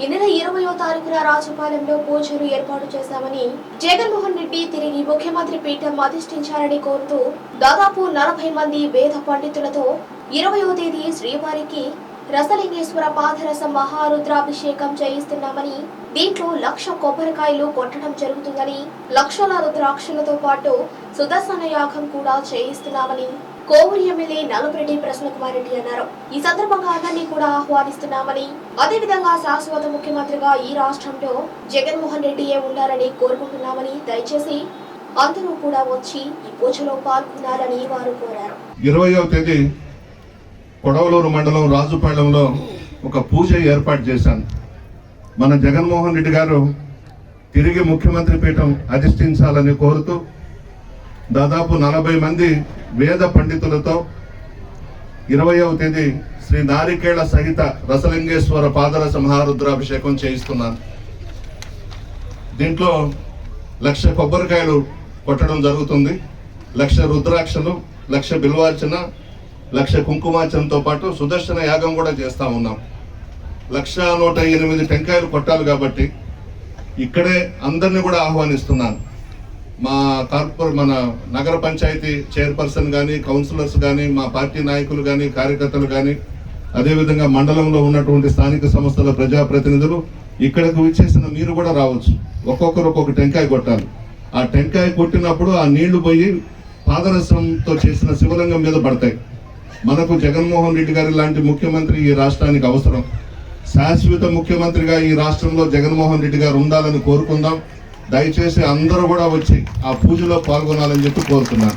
ఈ నెల ఇరవయో తారీఖున రాజపాలెంలో పూజలు ఏర్పాటు చేశామని జగన్మోహన్ రెడ్డి తిరిగి ముఖ్యమంత్రి పీఠం అధిష్ఠించాలని కోరుతూ దాదాపు నలభై మంది వేద పండితులతో ఇరవయో తేదీ శ్రీవారికి రసలింగేశ్వర పాదరస మహారుద్రాభిషేకం చేయిస్తున్నామని దీంట్లో లక్ష కొబ్బరికాయలు కొట్టడం జరుగుతుందని లక్షల రుద్రాక్షలతో పాటు సుదర్శన యాగం కూడా చేయిస్తున్నామని కోవూరు ఎమ్మెల్యే నల్లపరెడ్డి ప్రసన్నకుమార్ రెడ్డి అన్నారు. ఈ సందర్భంగా అందరినీ కూడా ఆహ్వానిస్తున్నామని అదేవిధంగా శాశ్వత ముఖ్యమంత్రిగా ఈ రాష్ట్రంలో జగన్మోహన్ రెడ్డియే ఉండాలని కోరుకుంటున్నామని దయచేసి అందరూ కూడా వచ్చి ఈ పూజలో పాల్గొనాలని వారు కోరారు. ఇరవయో తేదీ కొడవలూరు మండలం రాజుపాళెంలో ఒక పూజ ఏర్పాటు చేశాను. మన జగన్మోహన్ రెడ్డి గారు తిరిగి ముఖ్యమంత్రి పీఠం అధిష్ఠించాలని కోరుతూ దాదాపు నలభై మంది వేద పండితులతో ఇరవయవ తేదీ శ్రీ నారికేళ సహిత రసలింగేశ్వర పాదరస మహారుద్రాభిషేకం చేయిస్తున్నాను. దీంట్లో లక్ష కొబ్బరికాయలు కొట్టడం జరుగుతుంది. లక్ష రుద్రాక్షలు లక్ష బిల్వార్చన లక్ష కుంకుమార్చనతో పాటు సుదర్శన యాగం కూడా చేస్తా ఉన్నాం. లక్ష నూట ఎనిమిది టెంకాయలు కొట్టాలి కాబట్టి ఇక్కడే అందరిని కూడా ఆహ్వానిస్తున్నాను. మా కార్పొరే మన నగర పంచాయతీ చైర్పర్సన్ కానీ కౌన్సిలర్స్ కానీ మా పార్టీ నాయకులు కానీ కార్యకర్తలు కానీ అదేవిధంగా మండలంలో ఉన్నటువంటి స్థానిక సంస్థల ప్రజాప్రతినిధులు ఇక్కడకు విచ్చేసిన మీరు కూడా రావచ్చు. ఒక్కొక్కరు ఒక్కొక్క టెంకాయ కొట్టాలి. ఆ టెంకాయ కొట్టినప్పుడు ఆ నీళ్ళు పోయి పాదరసంతో చేసిన శివలింగం మీద పడతాయి. మనకు జగన్మోహన్ రెడ్డి గారి లాంటి ముఖ్యమంత్రి ఈ రాష్ట్రానికి అవసరం. శాశ్వత ముఖ్యమంత్రిగా ఈ రాష్ట్రంలో జగన్మోహన్ రెడ్డి గారు ఉండాలని కోరుకుందాం. దయచేసి అందరూ కూడా వచ్చి ఆ పూజలో పాల్గొనాలని చెప్పి కోరుతున్నాను.